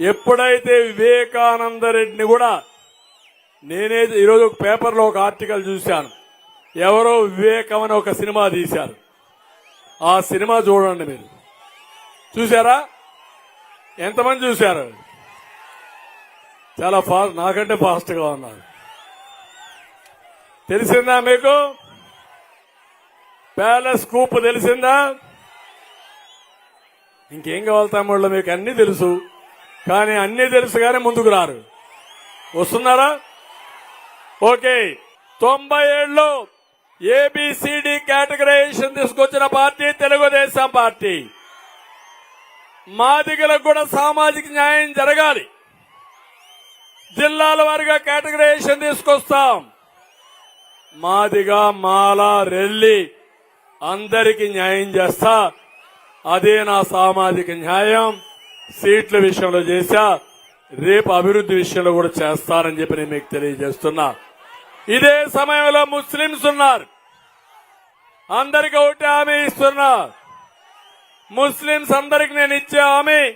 ఎప్పుడైతే వివేకానంద రెడ్డిని కూడా నేనే ఈరోజు ఒక పేపర్లో ఒక ఆర్టికల్ చూశాను. ఎవరో వివేకం అని ఒక సినిమా తీశారు. ఆ సినిమా చూడండి మీరు. చూసారా ఎంతమంది చూశారు? చాలా ఫాస్ట్ నాకంటే ఫాస్ట్గా ఉన్నారు. తెలిసిందా మీకు? ప్యాలెస్ కూప్ తెలిసిందా? ఇంకేం కావాలి తమ్ముళ్ళు మీకు అన్నీ తెలుసు. కానీ అన్ని తెలుసు కానీ ముందుకు రారు. వస్తున్నారా? ఓకే. తొంభై ఏళ్ళు A B C D categorisation తీసుకొచ్చిన పార్టీ తెలుగుదేశం పార్టీ. మాదిగలకు కూడా సామాజిక న్యాయం జరగాలి. జిల్లాల వారిగా కేటగరైజేషన్ తీసుకొస్తాం. మాదిగా మాల రెల్లి అందరికీ న్యాయం చేస్తా. అదే నా సామాజిక న్యాయం. సీట్ల విషయంలో చేశా రేపు అభివృద్ధి విషయంలో కూడా చేస్తానని చెప్పి నేను మీకు తెలియజేస్తున్నా. ఇదే సమయంలో ముస్లింస్ ఉన్నారు. అందరికి ఒకటి హామీ ఇస్తున్నా. ముస్లింస్ అందరికి నేను ఇచ్చే హామీ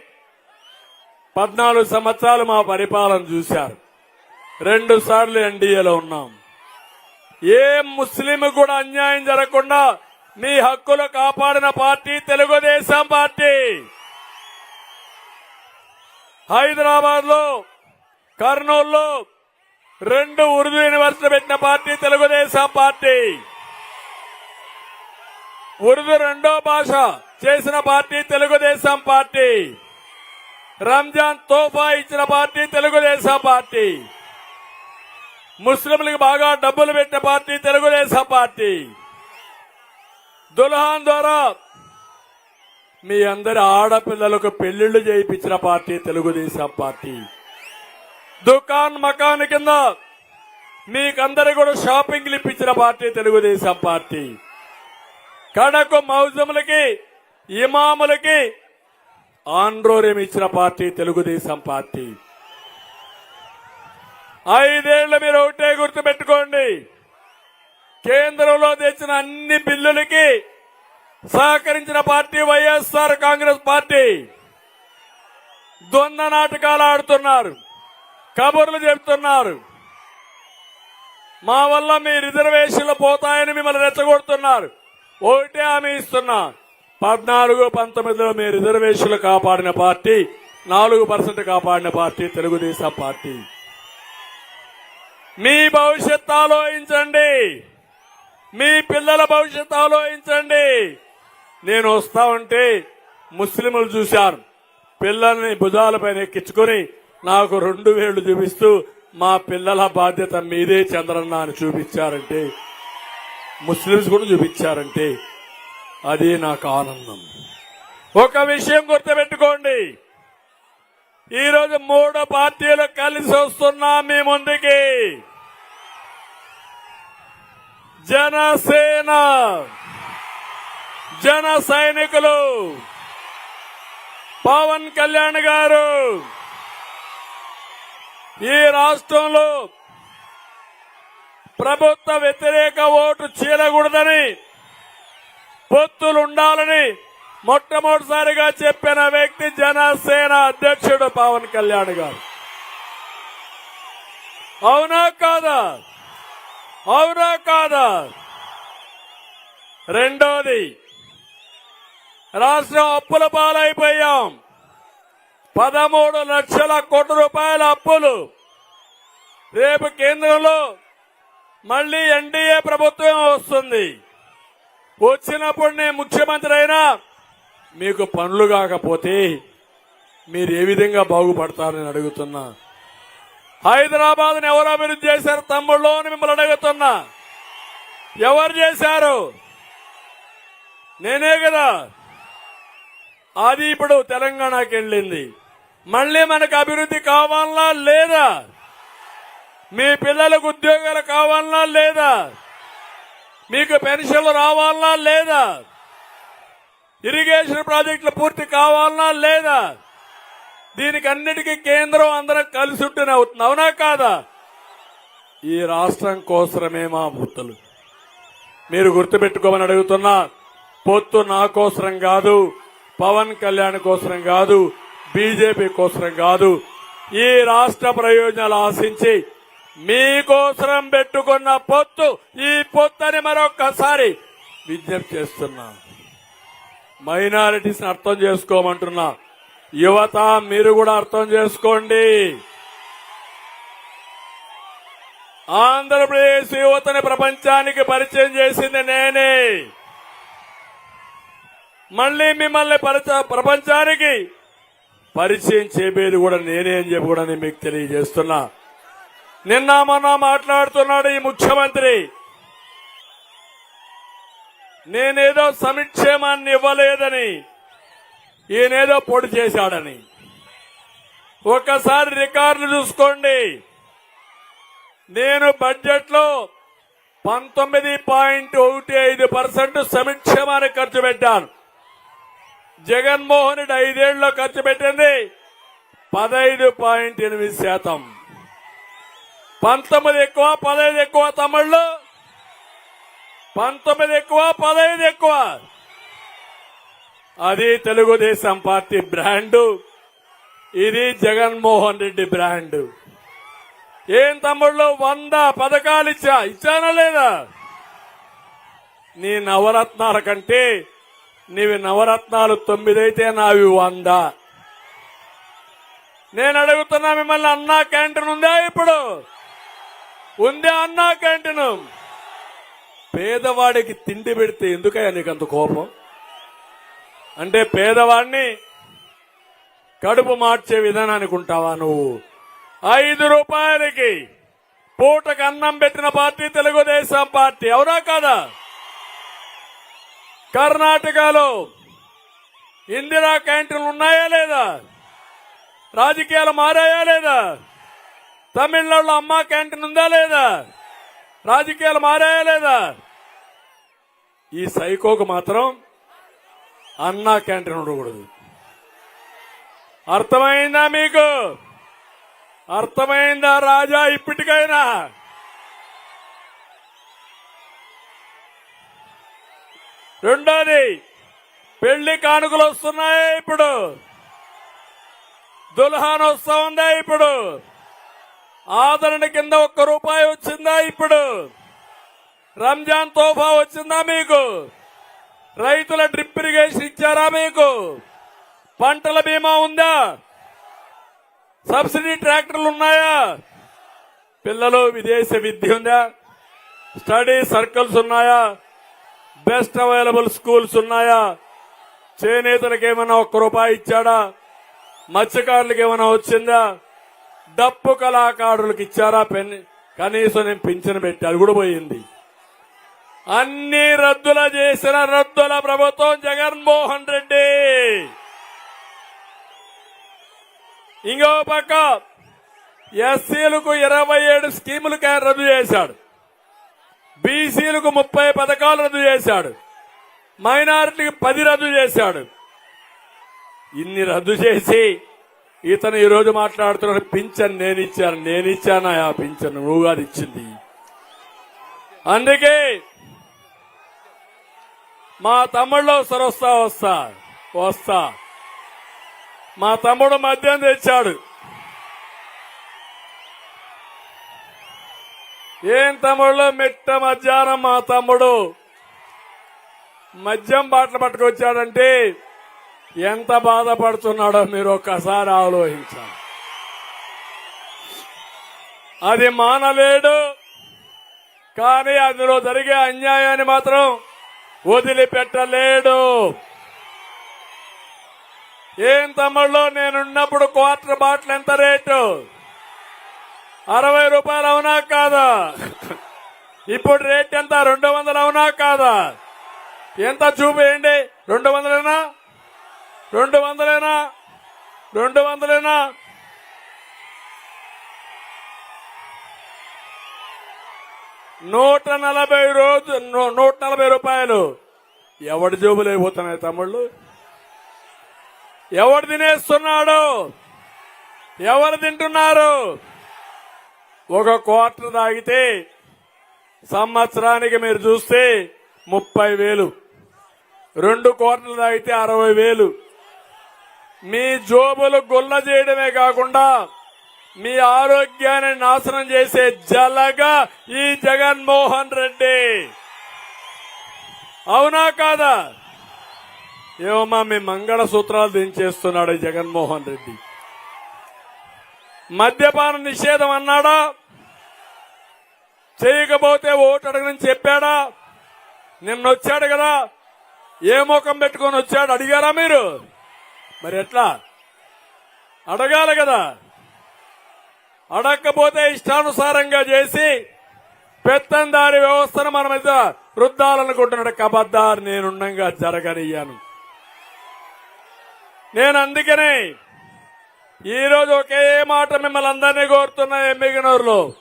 పద్నాలుగు సంవత్సరాలు మా పరిపాలన చూశారు. రెండు సార్లు ఎన్డీఏలో ఉన్నాం. ఏ ముస్లిం కూడా అన్యాయం జరగకుండా మీ హక్కులు కాపాడిన పార్టీ తెలుగుదేశం పార్టీ. హైదరాబాద్లో కర్నూలులో రెండు ఉర్దూ యూనివర్సిటీ పెట్టిన పార్టీ తెలుగుదేశం పార్టీ. ఉర్దూ రెండో భాష చేసిన పార్టీ తెలుగుదేశం పార్టీ. రంజాన్ తోఫా ఇచ్చిన పార్టీ తెలుగుదేశం పార్టీ. ముస్లింలకు బాగా డబ్బులు పెట్టిన పార్టీ తెలుగుదేశం పార్టీ. దుల్హాన్ ద్వారా మీ అందరి ఆడపిల్లలకు పెళ్ళిళ్ళు చేయించిన పార్టీ తెలుగుదేశం పార్టీ. దుకాన్ మకాన్ కింద మీకందరి కూడా షాపింగ్లు ఇప్పించిన పార్టీ తెలుగుదేశం పార్టీ. కడకు మౌజములకి ఇమాములకి ఆండ్రోర్యం ఇచ్చిన పార్టీ తెలుగుదేశం పార్టీ. ఐదేళ్ళు మీరు ఒకటే గుర్తు పెట్టుకోండి కేంద్రంలో తెచ్చిన అన్ని బిల్లులకి సహకరించిన పార్టీ వైఎస్ఆర్ కాంగ్రెస్ పార్టీ దొంగ నాటకాలు ఆడుతున్నారు కబుర్లు చెప్తున్నారు. మా వల్ల మీ రిజర్వేషన్లు పోతాయని మిమ్మల్ని రెచ్చగొడుతున్నారు. ఒకటే హామీ ఇస్తున్నా. పద్నాలుగు పంతొమ్మిదిలో మీ రిజర్వేషన్లు కాపాడిన పార్టీ నాలుగు పర్సెంట్ కాపాడిన పార్టీ తెలుగుదేశం పార్టీ. మీ భవిష్యత్తు ఆలోచించండి. మీ పిల్లల భవిష్యత్తు ఆలోచించండి. నేను వస్తా ఉంటే ముస్లింలు చూశారు. పిల్లల్ని భుజాలపైన ఎక్కించుకొని నాకు రెండు వేళ్ళు చూపిస్తూ మా పిల్లల బాధ్యత మీదే చంద్రన్న అని చూపించారంటే ముస్లింస్ కూడా చూపించారంటే అది నాకు ఆనందం. ఒక విషయం గుర్తుపెట్టుకోండి. ఈరోజు మూడు పార్టీలు కలిసి వస్తున్నా మీ ముందుకి. జనసేన. జన సైనికులు పవన్ కళ్యాణ్ గారు ఈ రాష్ట్రంలో ప్రభుత్వ వ్యతిరేక ఓటు చీలకూడదని పొత్తులుండాలని మొట్టమొదటిసారిగా చెప్పిన వ్యక్తి జనసేన అధ్యక్షుడు పవన్ కళ్యాణ్ గారు. అవునా కాదా? అవునా కాదా? రెండోది రాష్ట్రం అప్పుల పాలైపోయాం. పదమూడు లక్షల కోట్ల రూపాయల అప్పులు. రేపు కేంద్రంలో మళ్ళీ ఎన్డీఏ ప్రభుత్వం వస్తుంది. వచ్చినప్పుడు నేను ముఖ్యమంత్రి అయినా మీకు పనులు కాకపోతే మీరు ఏ విధంగా బాగుపడతారని అడుగుతున్నా. హైదరాబాద్ని ఎవరు అభివృద్ధి చేశారు తమ్ముళ్ళు అని మిమ్మల్ని అడుగుతున్నా. ఎవరు చేశారు? నేనే కదా. అది ఇప్పుడు తెలంగాణకి వెళ్ళింది. మళ్ళీ మనకు అభివృద్ధి కావాలనా లేదా? మీ పిల్లలకు ఉద్యోగాలు కావాలనా లేదా? మీకు పెన్షన్లు రావాలనా లేదా? ఇరిగేషన్ ప్రాజెక్టులు పూర్తి కావాలనా లేదా? దీనికి అన్నిటికీ కేంద్రం అందరం కలిసి ఉంటూనే అవుతుంది. అవునా కాదా? ఈ రాష్ట్రం కోసమే మా భూతులు మీరు గుర్తుపెట్టుకోమని అడుగుతున్నా పొత్తు నా కోసరం కాదు. పవన్ కళ్యాణ్ కోసరం కాదు బీజేపీ కోసం కాదు. ఈ రాష్ట్ర ప్రయోజనాలు ఆశించి మీకోసరం పెట్టుకున్న పొత్తు ఈ పొత్తని మరొక్కసారి విజ్ఞప్తి చేస్తున్నా. మైనారిటీస్ని అర్థం చేసుకోమంటున్నా. యువత మీరు కూడా అర్థం చేసుకోండి. ఆంధ్రప్రదేశ్ యువతని ప్రపంచానికి పరిచయం చేసింది నేనే. మళ్ళీ మిమ్మల్ని పరిచ- ప్రపంచానికి పరిచయం చేయబోయేది కూడా నేనే అని చెప్పి కూడా నేను మీకు తెలియజేస్తున్నా. నిన్న మొన్న మాట్లాడుతున్నాడు ఈ ముఖ్యమంత్రి. నేనేదో సమిక్షేమాన్ని ఇవ్వలేదని ఈయనేదో పొడి చేశాడని. ఒక్కసారి రికార్డులు చూసుకోండి. నేను బడ్జెట్లో పంతొమ్మిది పాయింట్ ఒకటి ఐదు పర్సెంట్ సంక్షేమానికి ఖర్చు పెట్టాను. జగన్మోహన్ రెడ్డి ఐదేళ్ళలో ఖర్చు పెట్టింది పదహైదు పాయింట్ ఎనిమిది శాతం. పంతొమ్మిది ఎక్కువ పదహైదు ఎక్కువ తమిళ్ళు. పంతొమ్మిది ఎక్కువ పదహైదు ఎక్కువ. అది తెలుగుదేశం పార్టీ బ్రాండు. ఇది జగన్మోహన్ రెడ్డి బ్రాండు. ఏం తమ్ముళ్ళు వంద పథకాలు ఇచ్చా? ఇచ్చానా లేదా? నీ నవరత్నాల కంటే నీవి నవరత్నాలు తొమ్మిదైతే నావి వంద. నేను అడుగుతున్నా మిమ్మల్ని అన్నా క్యాంటీన్ ఉందా ఇప్పుడు? ఉందా అన్నా క్యాంటీన్? పేదవాడికి తిండి పెడితే ఎందుకయ్యా నీకు అంత కోపం? అంటే పేదవాడిని కడుపు మార్చే విధానానికి ఉంటావా నువ్వు? ఐదు రూపాయలకి పూటకు అన్నం పెట్టిన పార్టీ తెలుగుదేశం పార్టీ. అవునా కాదా? కర్ణాటకలో ఇందిరా క్యాంటీన్లు ఉన్నాయా లేదా? రాజకీయాలు మారాయా లేదా? తమిళనాడులో అమ్మా క్యాంటీన్ ఉందా లేదా? రాజకీయాలు మారాయా లేదా? ఈ సైకోకు మాత్రం అన్నా క్యాంటీన్ ఉండకూడదు. అర్థమైందా మీకు? అర్థమైందా రాజా ఇప్పటికైనా? రెండోది పెళ్ళి కానుకలు వస్తున్నాయి ఇప్పుడు. దుల్హాన్ వస్తా ఉందా ఇప్పుడు? ఆదరణ కింద ఒక్క రూపాయి వచ్చిందా ఇప్పుడు? రంజాన్ తోఫా వచ్చిందా మీకు? రైతుల డ్రిప్ ఇరిగేషన్ ఇచ్చారా మీకు? పంటల బీమా ఉందా? సబ్సిడీ ట్రాక్టర్లు ఉన్నాయా? పిల్లలు విదేశీ విద్య ఉందా? స్టడీ సర్కిల్స్ ఉన్నాయా? బెస్ట్ అవైలబుల్ స్కూల్స్ ఉన్నాయా? చేనేతలకు ఏమైనా ఒక్క రూపాయి ఇచ్చాడా? మత్స్యకారులకు ఏమైనా వచ్చిందా? డప్పు కళాకారులకు ఇచ్చారా? పెన్ కనీసం నేను పింఛను పెట్టి అది కూడా పోయింది. అన్ని రద్దుల చేసిన రద్దుల ప్రభుత్వం జగన్మోహన్ రెడ్డి. ఇంకో పక్క ఎస్సీలకు ఇరవై ఏడు స్కీములు రద్దు చేశాడు. బీసీలకు ముప్పై పథకాలు రద్దు చేశాడు. మైనారిటీకి పది రద్దు చేశాడు. ఇన్ని రద్దు చేసి ఇతను ఈరోజు మాట్లాడుతున్నాడు పింఛన్ నేను ఇచ్చాను నేను ఇచ్చానా ఆ పింఛన్ నువ్వు కాదు ఇచ్చింది. అందుకే మా తమ్ముళ్ళు ఒకసారి వస్తా వస్తా వస్తా. మా తమ్ముడు మద్యం తెచ్చాడు. ఏం తమ్ముళ్ళు? మిట్ట మధ్యాహ్నం మా తమ్ముడు. మద్యం బాటలు పట్టుకొచ్చాడంటే ఎంత బాధపడుతున్నాడో మీరు ఒక్కసారి ఆలోచించాలి. అది మానలేడు కానీ అందులో జరిగే అన్యాయాన్ని మాత్రం వదిలిపెట్టలేడు. ఏం తమ్ముళ్ళు? నేనున్నప్పుడు క్వార్టర్ బాటిల్ ఎంత రేటు? అరవై రూపాయలు అవునా కాదా? ఇప్పుడు రేట్ ఎంత? రెండు వందలు అవునా కాదా? ఎంత చూపేయండి రెండు వందలేనా? రెండు వందలేనా? రెండు వందలేనా? నూట నలభై రోజు నూ- నూట నలభై రూపాయలు. ఎవడి జోబులు అయిపోతున్నాయి తమ్ముళ్ళు? ఎవడు తినేస్తున్నాడు? ఎవరు తింటున్నారు? ఒక క్వార్టర్ తాగితే సంవత్సరానికి మీరు చూస్తే ముప్పై వేలు. రెండు కోట్లు తాగితే అరవై వేలు. మీ జోబులు గుల్ల చేయడమే కాకుండా మీ ఆరోగ్యాన్ని నాశనం చేసే జలగా ఈ జగన్మోహన్ రెడ్డి. అవునా కాదా? ఏమమ్మా మీ మంగళ సూత్రాలు దించేస్తున్నాడు ఈ జగన్మోహన్ రెడ్డి. మద్యపాన నిషేధం అన్నాడా? చేయకపోతే ఓటు అడగని చెప్పాడా? నిన్న వచ్చాడు కదా. ఏ ముఖం పెట్టుకొని వచ్చాడు అడిగారా మీరు? మరి ఎట్లా? అడగాలి కదా. అడగకపోతే ఇష్టానుసారంగా చేసి పెత్తందారి వ్యవస్థను మన మీద రుద్దాలనుకుంటున్నాడు. కబద్దారు నేనుండగా జరగనియ్యాను. నేను అందుకనే ఈరోజు ఒకే మాట మిమ్మల్ని అందరినీ కోరుతున్నా ఎమ్మిగనూరులో.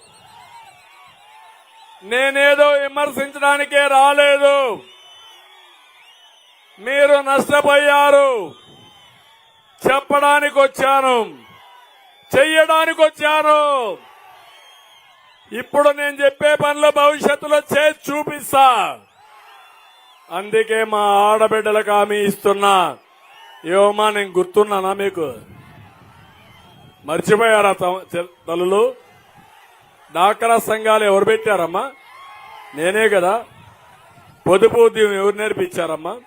నేనేదో విమర్శించడానికే రాలేదు. మీరు నష్టపోయారు. చెప్పడానికి వచ్చాను చెయ్యడానికి వచ్చాను ఇప్పుడు నేను చెప్పే పనులు భవిష్యత్తులో చేసి చూపిస్తా. అందుకే మా ఆడబిడ్డలకు హామీ ఇస్తున్నా. ఏమమ్మా నేను గుర్తున్నానా మీకు? మర్చిపోయారా తమ- తల్లులు? డాకరా సంఘాలు ఎవరు పెట్టారమ్మా? నేనే కదా. పొదుపు ఉద్యమం ఎవరు నేర్పించారమ్మా?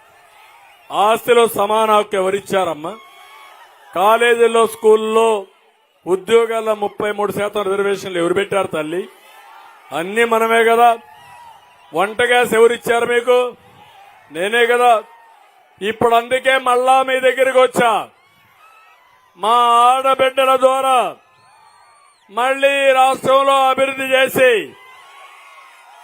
ఆస్తిలో సమాన హక్కు ఎవరిచ్చారమ్మా కాలేజీల్లో స్కూల్లో ఉద్యోగాల్లో ముప్పై మూడు శాతం రిజర్వేషన్లు ఎవరు పెట్టారు తల్లి? అన్నీ మనమే కదా. వంట గ్యాస్ ఎవరిచ్చారు మీకు? నేనే కదా. ఇప్పుడు అందుకే మళ్ళా మీ దగ్గరికి వచ్చా. మా ఆడబిడ్డల ద్వారా మళ్ళీ రాష్ట్రంలో అభివృద్ధి చేసి